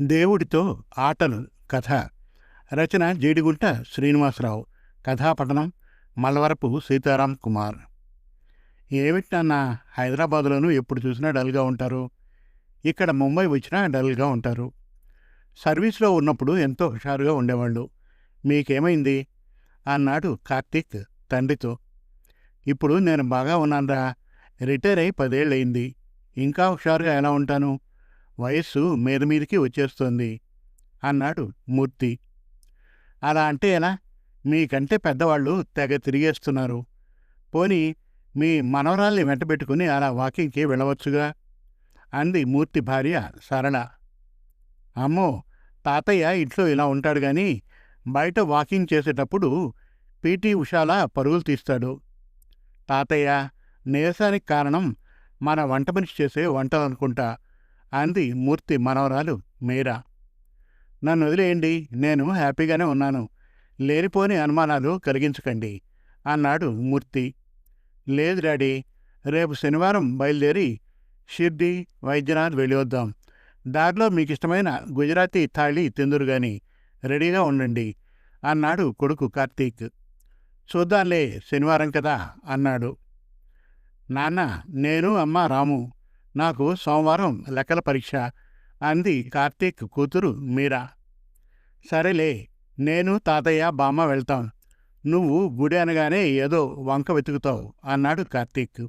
దేవుడితో ఆటలు కథ. రచన జీడిగుంట శ్రీనివాసరావు. కథాపఠనం మలవరపు సీతారాం కుమార్. ఏమిటి నాన్న హైదరాబాదులోనూ ఎప్పుడు చూసినా డల్గా ఉంటారు? ఇక్కడ ముంబై వచ్చినా డల్గా ఉంటారు? సర్వీస్లో ఉన్నప్పుడు ఎంతో హుషారుగా ఉండేవాళ్ళు. మీకేమైంది? అన్నాడు కార్తీక్ తండ్రితో. ఇప్పుడు నేను బాగా ఉన్నానురా. రిటైర్ అయి పదేళ్ళయింది. ఇంకా హుషారుగా ఎలా ఉంటాను? వయస్సు మీద మీదకి వచ్చేస్తోంది అన్నాడు మూర్తి. అలా అంటే ఎలా? మీకంటే పెద్దవాళ్ళు తెగ తిరిగేస్తున్నారు. పోనీ మీ మనవరాల్ని వెంటబెట్టుకుని అలా వాకింగ్కి వెళ్ళవచ్చుగా? అంది మూర్తి భార్య సరళ. అమ్మో! తాతయ్య ఇంట్లో ఇలా ఉంటాడు గాని బయట వాకింగ్ చేసేటప్పుడు పీటీ ఉషాల పరుగులు తీస్తాడు. తాతయ్య నీరసానికి కారణం మన వంట మనిషి చేసే వంటలు అనుకుంటా. అంది మూర్తి మనవరాలు మీరా. నన్ను వదిలేయండి నేను హ్యాపీగానే ఉన్నాను. లేనిపోని అనుమానాలు కలిగించకండి అన్నాడు మూర్తి. లేదు డాడీ రేపు శనివారం బయలుదేరి షిర్డి వైద్యనాథ్ వెళ్ళి వద్దాం దారిలో మీకు ఇష్టమైన గుజరాతీ థాళీ తిందురుగాని రెడీగా ఉండండి అన్నాడు కొడుకు కార్తీక్. చూద్దాంలే శనివారం కదా అన్నాడు. నాన్న నేను అమ్మ రాము నాకు సోమవారం లెక్కల పరీక్ష అంది కార్తీక్ కూతురు మీరా. సరేలే నేను తాతయ్య బామ్మ వెళ్తాం. నువ్వు గుడి అనగానే ఏదో వంక వెతుకుతావు అన్నాడు కార్తీక్.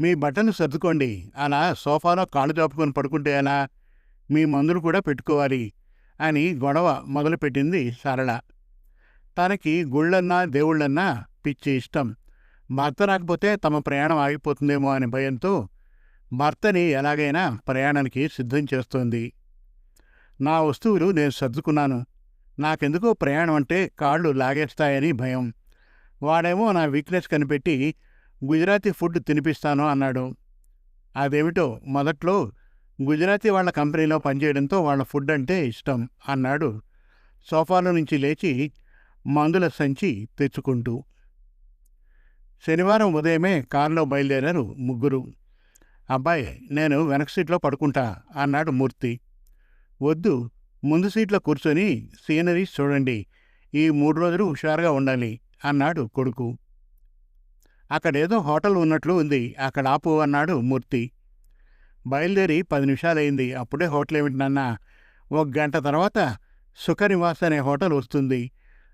మీ బట్టను సర్దుకోండి అలా సోఫాలో కాళ్ళు చాపుకొని పడుకుంటే అలా మీ మందులు కూడా పెట్టుకోవాలి అని గొడవ మొదలుపెట్టింది సరళ. తనకి గుళ్ళన్నా దేవుళ్ళన్నా పిచ్చి ఇష్టం. భర్త రాకపోతే తమ ప్రయాణం ఆగిపోతుందేమో అనే భయంతో భర్తని ఎలాగైనా ప్రయాణానికి సిద్ధం చేస్తోంది. నా వస్తువులు నేను సర్దుకున్నాను. నాకెందుకో ప్రయాణం అంటే కాళ్ళు లాగేస్తాయని భయం. వాడేమో నా వీక్నెస్ కనిపెట్టి గుజరాతీ ఫుడ్ తినిపిస్తాను అన్నాడు. అదేమిటో మొదట్లో గుజరాతీ వాళ్ళ కంపెనీలో పనిచేయడంతో వాళ్ళ ఫుడ్ అంటే ఇష్టం అన్నాడు. సోఫాలో నుంచి లేచి మందుల సంచి తెచ్చుకుంటూ. శనివారం ఉదయమే కారులో బయలుదేరారు ముగ్గురు. అబ్బాయి నేను వెనక సీట్లో పడుకుంటా అన్నాడు మూర్తి. వద్దు ముందు సీట్లో కూర్చొని సీనరీస్ చూడండి ఈ మూడు రోజులు హుషారుగా ఉండాలి అన్నాడు కొడుకు. అక్కడేదో హోటల్ ఉన్నట్లు ఉంది అక్కడ ఆపు అన్నాడు మూర్తి. బయలుదేరి పది నిమిషాలైంది అప్పుడే హోటల్ ఏమిటి నాన్న? ఒక గంట తర్వాత సుఖనివాస్ అనే హోటల్ వస్తుంది.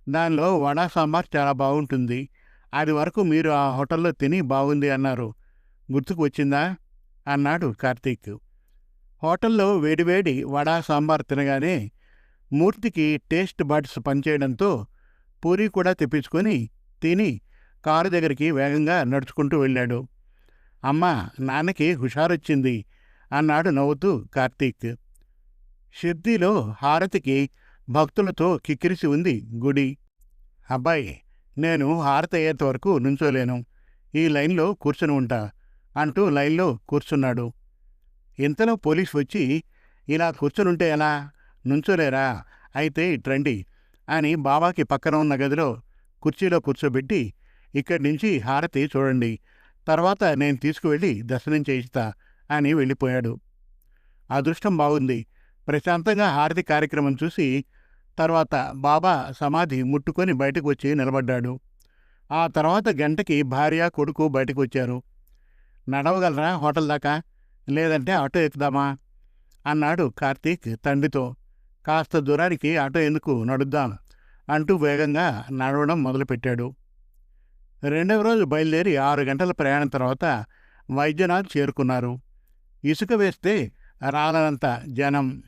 దానిలో వడా సాంబార్ చాలా బాగుంటుంది. అది వరకు మీరు ఆ హోటల్లో తిని బాగుంది అన్నారు. గుర్తుకు వచ్చిందా? అన్నాడు కార్తీక్. హోటల్లో వేడివేడి వడా సాంబార్ తినగానే మూర్తికి టేస్ట్ బడ్స్ పనిచేయడంతో పూరి కూడా తెప్పించుకొని తిని కారు దగ్గరికి వేగంగా నడుచుకుంటూ వెళ్ళాడు. అమ్మా నాన్నకి హుషారొచ్చింది అన్నాడు నవ్వుతూ కార్తీక్. షిర్దీలో హారతికి భక్తులతో కిక్కిరిసి ఉంది గుడి. అబ్బాయి నేను హారతి అయ్యేంత వరకు నుంచోలేను. ఈ లైన్లో కూర్చుని ఉంటా. అంటూ లైన్లో కూర్చున్నాడు. ఇంతలో పోలీస్ వచ్చి ఇలా కూర్చునుంటే ఎలా? నుంచోలేరా? అయితే ఇట్రండి అని బాబాకి పక్కన ఉన్న గదిలో కుర్చీలో కూర్చోబెట్టి ఇక్కడి నుంచి హారతి చూడండి. తర్వాత నేను తీసుకువెళ్ళి దర్శనం చేయిస్తా అని వెళ్ళిపోయాడు. అదృష్టం బాగుంది. ప్రశాంతంగా హారతి కార్యక్రమం చూసి తర్వాత బాబా సమాధి ముట్టుకొని బయటకు వచ్చి నిలబడ్డాడు. ఆ తర్వాత గంటకి భార్య కొడుకు బయటకు వచ్చారు. నడవగలరా హోటల్ దాకా? లేదంటే ఆటో ఎక్కుదామా? అన్నాడు కార్తీక్ తండ్రితో. కాస్త దూరానికి ఆటో ఎందుకు నడుద్దాం? అంటూ వేగంగా నడవడం మొదలుపెట్టాడు. రెండవ రోజు బయలుదేరి ఆరు గంటల ప్రయాణం తర్వాత వైద్యనాథ్ చేరుకున్నారు. ఇసుక వేస్తే రాలనంత జనం.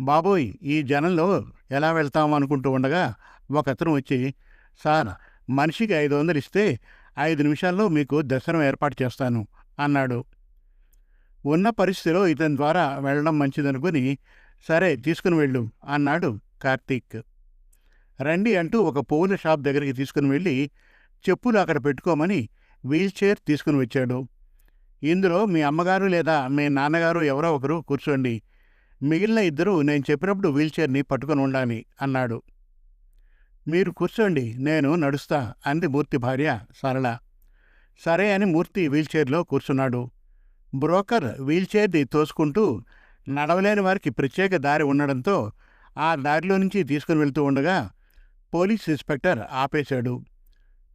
బాబోయ్ ఈ జనంలో ఎలా వెళ్తాం అనుకుంటూ ఉండగా ఒకతను వచ్చి సార్ మనిషికి ఐదు వందలు ఇస్తే ఐదు నిమిషాల్లో మీకు దర్శనం ఏర్పాటు చేస్తాను అన్నాడు. ఉన్న పరిస్థితిలో ఇతని ద్వారా వెళ్ళడం మంచిదనుకుని సరే తీసుకుని వెళ్ళు అన్నాడు కార్తీక్. రండి అంటూ ఒక పువ్వుల షాప్ దగ్గరికి తీసుకుని వెళ్ళి చెప్పులు అక్కడ పెట్టుకోమని వీల్ చైర్ తీసుకుని వచ్చాడు. ఇందులో మీ అమ్మగారు లేదా మీ నాన్నగారు ఎవరో ఒకరు కూర్చోండి. మిగిలిన ఇద్దరు నేను చెప్పినప్పుడు వీల్ చైర్ని పట్టుకొని ఉండాలి అన్నాడు. మీరు కూర్చోండి నేను నడుస్తా అంది మూర్తి భార్య సరళ. సరే అని మూర్తి వీల్చైర్లో కూర్చున్నాడు. బ్రోకర్ వీల్చైర్ని తోసుకుంటూ నడవలేని వారికి ప్రత్యేక దారి ఉండడంతో ఆ దారిలో నుంచి తీసుకుని వెళ్తూ ఉండగా పోలీస్ ఇన్స్పెక్టర్ ఆపేశాడు.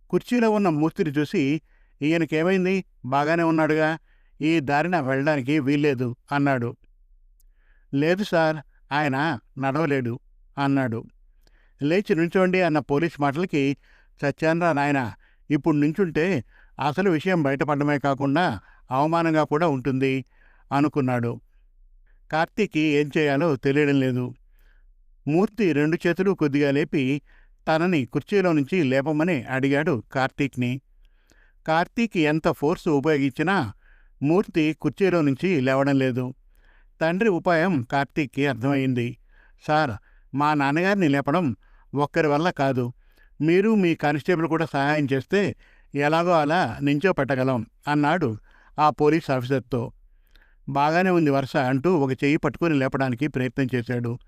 కుర్చీలో ఉన్న మూర్తిని చూసి ఈయనకేమైంది? బాగానే ఉన్నాడుగా. ఈ దారిన వెళ్ళడానికి వీల్లేదు అన్నాడు. లేదు సార్ ఆయన నడవలేడు అన్నాడు. లేచి నుంచోండి అన్న పోలీస్ మాటలకి సత్యాన్రా నాయన ఇప్పుడు నుంచుంటే అసలు విషయం బయటపడమే కాకుండా అవమానంగా కూడా ఉంటుంది అనుకున్నాడు. కార్తీక్కి ఏం చేయాలో తెలియడం లేదు. మూర్తి రెండు చేతులు కొద్దిగా లేపి తనని కుర్చీలో నుంచి లేపమని అడిగాడు కార్తీక్ని. కార్తీక్ ఎంత ఫోర్స్ ఉపయోగించినా మూర్తి కుర్చీలో నుంచి లేవడం లేదు. తండ్రి ఉపాయం కార్తీక్కి అర్థమైంది సార్ మా నాన్నగారిని లేపడం ఒక్కరి వల్ల కాదు. మీరు మీ కానిస్టేబుల్ కూడా సహాయం చేస్తే ఎలాగో అలా నించో పెట్టగలం అన్నాడు ఆ పోలీస్ ఆఫీసర్తో. బాగానే ఉంది వరుస అంటూ ఒక చెయ్యి పట్టుకుని లేపడానికి ప్రయత్నం చేశాడు.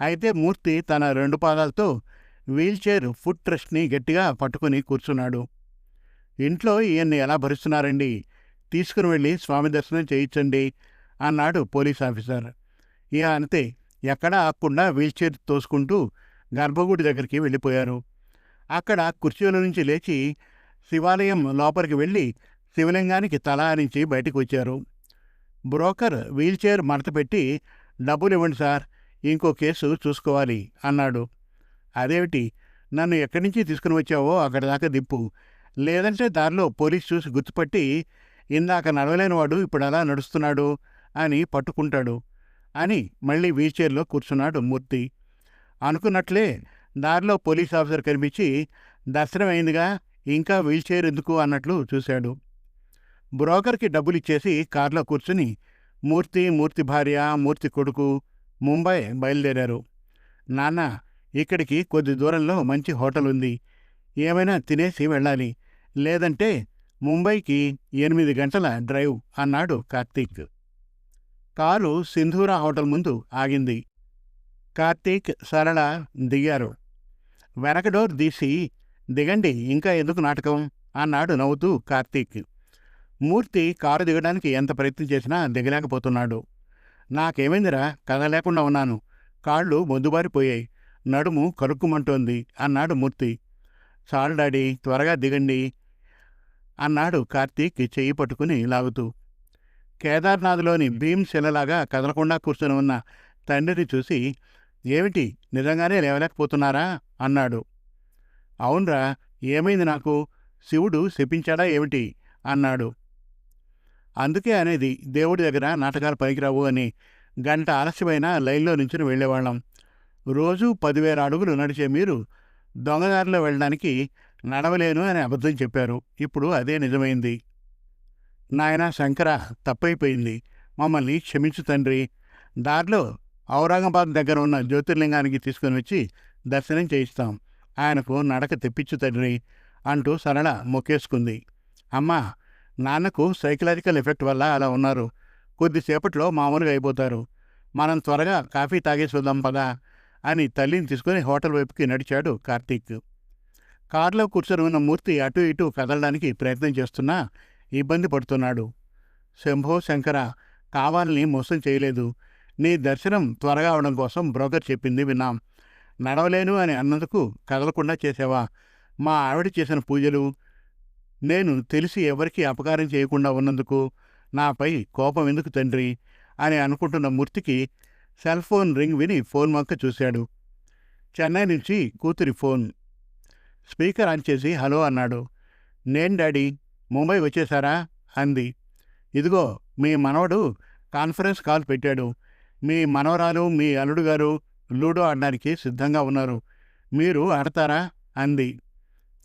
అయితే మూర్తి తన రెండు పాదాలతో వీల్చైర్ ఫుట్ ట్రస్ట్ని గట్టిగా పట్టుకుని కూర్చున్నాడు. ఇంట్లో ఈయన్ని ఎలా భరిస్తున్నారండి? తీసుకుని వెళ్ళి స్వామి దర్శనం చేయించండి అన్నాడు పోలీస్ ఆఫీసర్. ఇక అంతే ఎక్కడా ఆకుండా వీల్చైర్ తోసుకుంటూ గర్భగుడి దగ్గరికి వెళ్ళిపోయారు. అక్కడ కుర్చీల నుంచి లేచి శివాలయం లోపలికి వెళ్ళి శివలింగానికి తల ఆరించి బయటకు వచ్చారు. బ్రోకర్ వీల్చైర్ మడత పెట్టి డబ్బులు ఇవ్వండి సార్ ఇంకో కేసు చూసుకోవాలి అన్నాడు. అదేమిటి నన్ను ఎక్కడి నుంచి తీసుకుని వచ్చావో అక్కడ దాకా దిప్పు లేదంటే దారిలో పోలీస్ చూసి గుర్తుపట్టి ఇందాక నడవలేని వాడు ఇప్పుడు అలా నడుస్తున్నాడు అని పట్టుకుంటాడు అని మళ్ళీ వీల్చైర్లో కూర్చున్నాడు మూర్తి. అనుకున్నట్లే దారిలో పోలీస్ ఆఫీసర్ కనిపించి దర్శనం అయిందిగా ఇంకా వీల్చైర్ ఎందుకు? అన్నట్లు చూశాడు. బ్రోకర్కి డబ్బులు ఇచ్చేసి కారులో కూర్చుని మూర్తి మూర్తి భార్య మూర్తి కొడుకు ముంబై బయలుదేరారు. నాన్న ఇక్కడికి కొద్ది దూరంలో మంచి హోటల్ ఉంది. ఏమైనా తినేసి వెళ్ళాలి. లేదంటే ముంబైకి ఎనిమిది గంటల డ్రైవ్ అన్నాడు కార్తీక్. కారు సింధూరా హోటల్ ముందు ఆగింది. కార్తీక్ సరళ దిగారు. వెనక డోర్ తీసి దిగండి ఇంకా ఎందుకు నాటకం? అన్నాడు నవ్వుతూ కార్తీక్. మూర్తి కారు దిగడానికి ఎంత ప్రయత్నం చేసినా దిగలేకపోతున్నాడు. నాకేమైందిరా? కదలేకుండా ఉన్నాను. కాళ్ళు మొద్దుబారిపోయాయి. నడుము కరుక్కుమంటోంది అన్నాడు మూర్తి. చాలు డాడీ త్వరగా దిగండి అన్నాడు కార్తీక్ చెయ్యి పట్టుకుని లాగుతూ. కేదార్నాథ్లోని భీమ్ శిలలాగా కదలకుండా కూర్చొని ఉన్న తండ్రిని చూసి ఏమిటి? నిజంగానే లేవలేకపోతున్నారా? అన్నాడు. అవునరా ఏమైంది నాకు? శివుడు శపించాడా ఏమిటి? అన్నాడు. అందుకే అనేది దేవుడి దగ్గర నాటకాలు పనికిరావు అని గంట ఆలస్యమైన లైన్లో నుంచుని వెళ్ళేవాళ్ళం. రోజూ పదివేల అడుగులు నడిచే మీరు దొంగదారిలో వెళ్ళడానికి నడవలేను అని అబద్ధం చెప్పారు. ఇప్పుడు అదే నిజమైంది. నాయన శంకర తప్పైపోయింది. మమ్మల్ని క్షమించు తండ్రి. దారిలో ఔరంగాబాద్ దగ్గర ఉన్న జ్యోతిర్లింగానికి తీసుకుని వచ్చి దర్శనం చేయిస్తాం. ఆయనకు నడక తెప్పించు తండ్రి అంటూ సరళ మొక్కేసుకుంది. అమ్మా నాన్నకు సైకలాజికల్ ఎఫెక్ట్ వల్ల అలా ఉన్నారు. కొద్దిసేపట్లో మామూలుగా అయిపోతారు. మనం త్వరగా కాఫీ తాగేసి వద్దాం పదా అని తల్లిని తీసుకుని హోటల్ వైపుకి నడిచాడు కార్తీక్. కారులో కూర్చొని ఉన్న మూర్తి అటు ఇటు కదలడానికి ప్రయత్నం చేస్తున్నా ఇబ్బంది పడుతున్నాడు. శంభో శంకర కావాలని మోసం చేయలేదు. నీ దర్శనం త్వరగా అవడం కోసం బ్రోకర్ చెప్పింది విన్నాం. నడవలేను అని అన్నందుకు కదలకుండా చేసావా? మా ఆవిడ చేసిన పూజలు నేను తెలిసి ఎవరికీ అపకారం చేయకుండా ఉన్నందుకు నాపై కోపం ఎందుకు తండ్రి? అని అనుకుంటున్న మూర్తికి సెల్ ఫోన్ రింగ్ విని ఫోన్ వంక చూశాడు. చెన్నై నుంచి కూతురి ఫోన్. స్పీకర్ ఆన్ చేసి హలో అన్నాడు. నేను డాడీ ముంబై వచ్చేశారా అంది. ఇదిగో మీ మనవడు కాన్ఫరెన్స్ కాల్ పెట్టాడు. మీ మనవరాలు మీ అల్లుడు గారు లూడో ఆడడానికి సిద్ధంగా ఉన్నారు. మీరు ఆడతారా? అంది.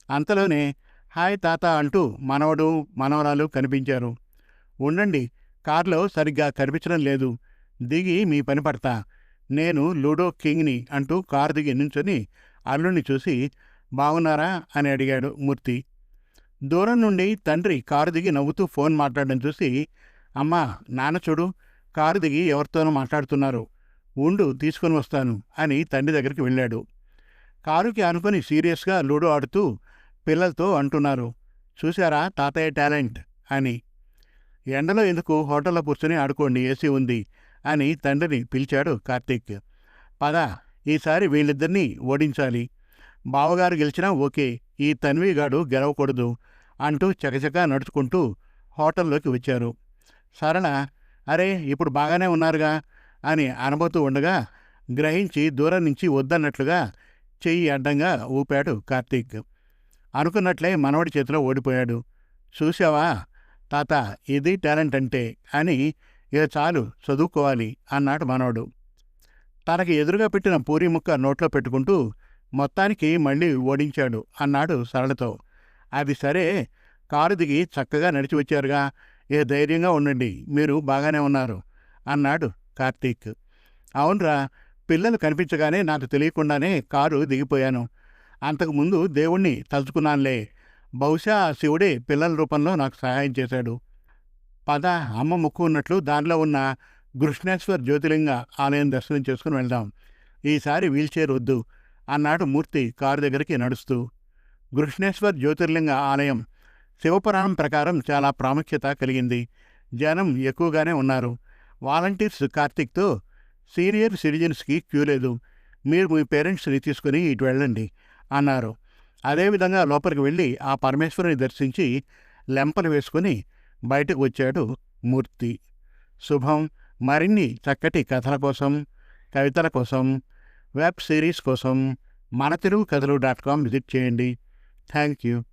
అంతలోనే హాయ్ తాత అంటూ మనవడు మనవరాలు కనిపించారు. ఉండండి కారులో సరిగ్గా కనిపించడం లేదు. దిగి మీ పని పడతా. నేను లూడో కింగ్ని అంటూ కారు దిగి నుంచొని అల్లుడిని చూసి బాగున్నారా? అని అడిగాడు మూర్తి. దూరం నుండి తండ్రి కారు దిగి నవ్వుతూ ఫోన్ మాట్లాడడం చూసి అమ్మా నాన్న చూడు కారు దిగి ఎవరితోనో మాట్లాడుతున్నారు. ఉండు తీసుకొని వస్తాను అని తండ్రి దగ్గరికి వెళ్ళాడు. కారుకి ఆనుకొని సీరియస్గా లూడో ఆడుతూ పిల్లలతో అంటున్నారు. చూశారా తాతయ్య టాలెంట్ అని. ఎండలో ఎందుకు హోటల్లో కూర్చొని ఆడుకోండి ఏసీ ఉంది అని తండ్రిని పిలిచాడు కార్తీక్. పద ఈసారి వీళ్ళిద్దరినీ ఓడించాలి. బావగారు గెలిచినా ఓకే ఈ తన్వీగాడు గెలవకూడదు అంటూ చకచకా నడుచుకుంటూ హోటల్లోకి వచ్చారు. సరళ అరే ఇప్పుడు బాగానే ఉన్నారుగా అని అనబోతూ ఉండగా గ్రహించి దూరం నుంచి వద్దన్నట్లుగా చెయ్యి అడ్డంగా ఊపాడు కార్తీక్. అనుకున్నట్లే మనవడి చేతిలో ఓడిపోయాడు. చూసావా తాత ఇది టాలెంట్ అంటే అని ఇక చాలు చదువుకోవాలి అన్నాడు మనవడు. తనకి ఎదురుగా పెట్టిన పూరి ముక్క నోట్లో పెట్టుకుంటూ మొత్తానికి మళ్ళీ ఓడించాడు అన్నాడు సరళతో. అది సరే కారు దిగి చక్కగా నడిచి వచ్చారుగా ఏ ధైర్యంగా ఉండండి మీరు బాగానే ఉన్నారు అన్నాడు కార్తీక్. అవునరా పిల్లలు కనిపించగానే నాకు తెలియకుండానే కారు దిగిపోయాను. అంతకుముందు దేవుణ్ణి తలుచుకున్నానులే. బహుశా ఆ శివుడే పిల్లల రూపంలో నాకు సహాయం చేశాడు. పద అమ్మ ముక్కు ఉన్నట్లు దానిలో ఉన్న కృష్ణేశ్వర్ జ్యోతిలింగ ఆలయం దర్శనం చేసుకుని వెళ్దాం. ఈసారి వీల్చైర్ వద్దు అన్నాడు మూర్తి కారు దగ్గరికి నడుస్తూ. కృష్ణేశ్వర్ జ్యోతిర్లింగ ఆలయం శివపురాణం ప్రకారం చాలా ప్రాముఖ్యత కలిగింది. జనం ఎక్కువగానే ఉన్నారు. వాలంటీర్స్ కార్తిక్తో సీనియర్ సిటిజన్స్కి క్యూ లేదు. మీరు మీ పేరెంట్స్ని తీసుకుని ఇటు వెళ్ళండి అన్నారు. అదేవిధంగా లోపలికి వెళ్ళి ఆ పరమేశ్వరుని దర్శించి లెంపలు వేసుకుని బయటకు వచ్చాడు మూర్తి. శుభం. మరిన్ని చక్కటి కథల కోసం కవితల కోసం వెబ్ సిరీస్ కోసం మన తెలుగు కథలు డాట్ కామ్ విజిట్ చేయండి. Thank you